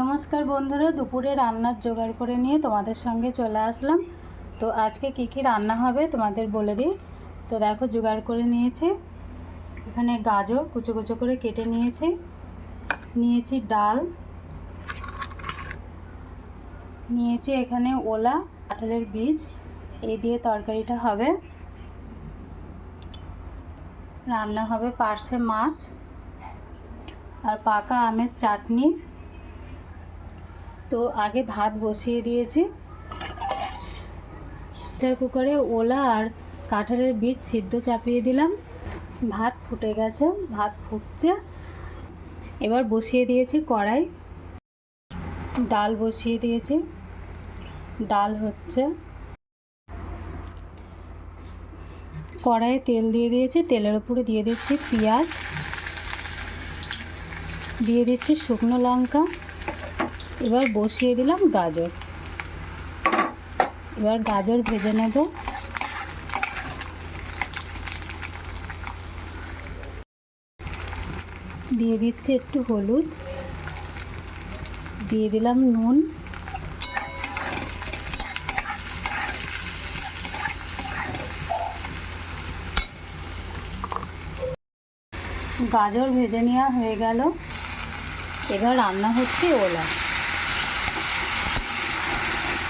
নমস্কার বন্ধুরা, দুপুরে রান্নার জোগাড় করে নিয়ে তোমাদের সঙ্গে চলে আসলাম। তো আজকে কী কী রান্না হবে তোমাদের বলে দিই। তো দেখো, জোগাড় করে নিয়েছি। এখানে গাজর কুচো কুচো করে কেটে নিয়েছি। নিয়েছি ডাল। নিয়েছি এখানে ওলা, কাঁঠালের বীজ। এই দিয়ে তরকারিটা হবে। রান্না হবে পার্শে মাছ আর পাকা আমের চাটনি। তো আগে ভাত বসিয়ে দিয়েছি। প্রেসার কুকারে ওলা আর কাঁঠালের বীজ সিদ্ধ চাপিয়ে দিলাম। ভাত ফুটে গেছে, ভাত ফুটছে। এবার বসিয়ে দিয়েছি কড়াই। ডাল বসিয়ে দিয়েছি। ডাল হচ্ছে। কড়াইয়ে তেল দিয়ে দিয়েছি, তেলের উপরে দিয়ে দিচ্ছি পেঁয়াজ। দিয়ে দিচ্ছি শুকনো লঙ্কা। এবার বসিয়ে দিলাম গাজর। এবার গাজর ভেজে নেব। দিয়ে দিচ্ছি একটু হলুদ। দিয়ে দিলাম নুন। গাজর ভেজে নেওয়া হয়ে গেল। এবার রান্না হচ্ছে ওলা।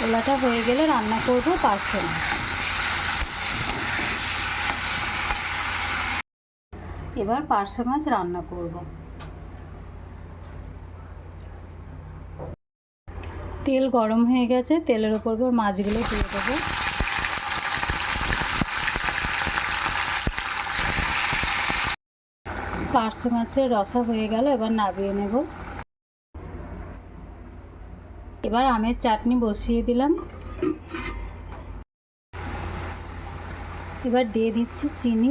ওলাটা হয়ে গেলে রান্না করব, পারছে না। এবার পার্শে মাছ রান্না করব। তেল গরম হয়ে গেছে, তেলের উপর এবার মাছগুলো দিয়ে দেবো। পার্শে মাছের রসা হয়ে গেল, এবার নাবিয়ে নেব। এবার আমের চাটনি বসিয়ে দিলাম। এবার দিয়ে দিচ্ছি চিনি।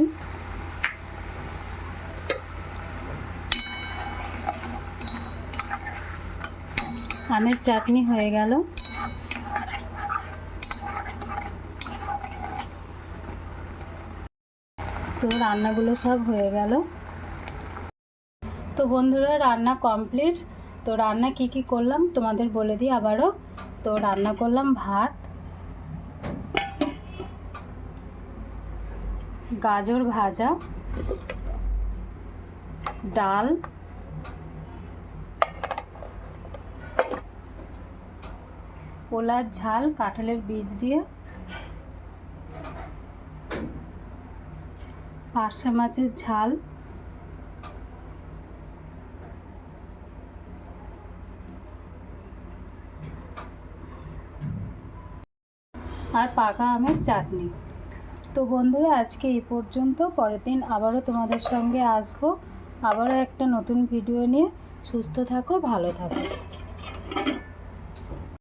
আমের চাটনি হয়ে গেল। তো রান্নাগুলো সব হয়ে গেল। তো বন্ধুরা, রান্না কমপ্লিট। তো রান্না কি কি করলাম তোমাদের বলে দিই আবারও। তো রান্না করলাম ভাত, গাজর ভাজা, ডাল, পোলার ঝাল, কাঁঠালের বীজ দিয়ে, পার্শে মাছের ঝাল আর পাকা আমের চাটনি। তো বন্ধুরা, আজকে এই পর্যন্ত। পরের দিন আবারও তোমাদের সঙ্গে আসব। আবারও একটা নতুন ভিডিও নিয়ে। সুস্থ থাকো, ভালো থাকো।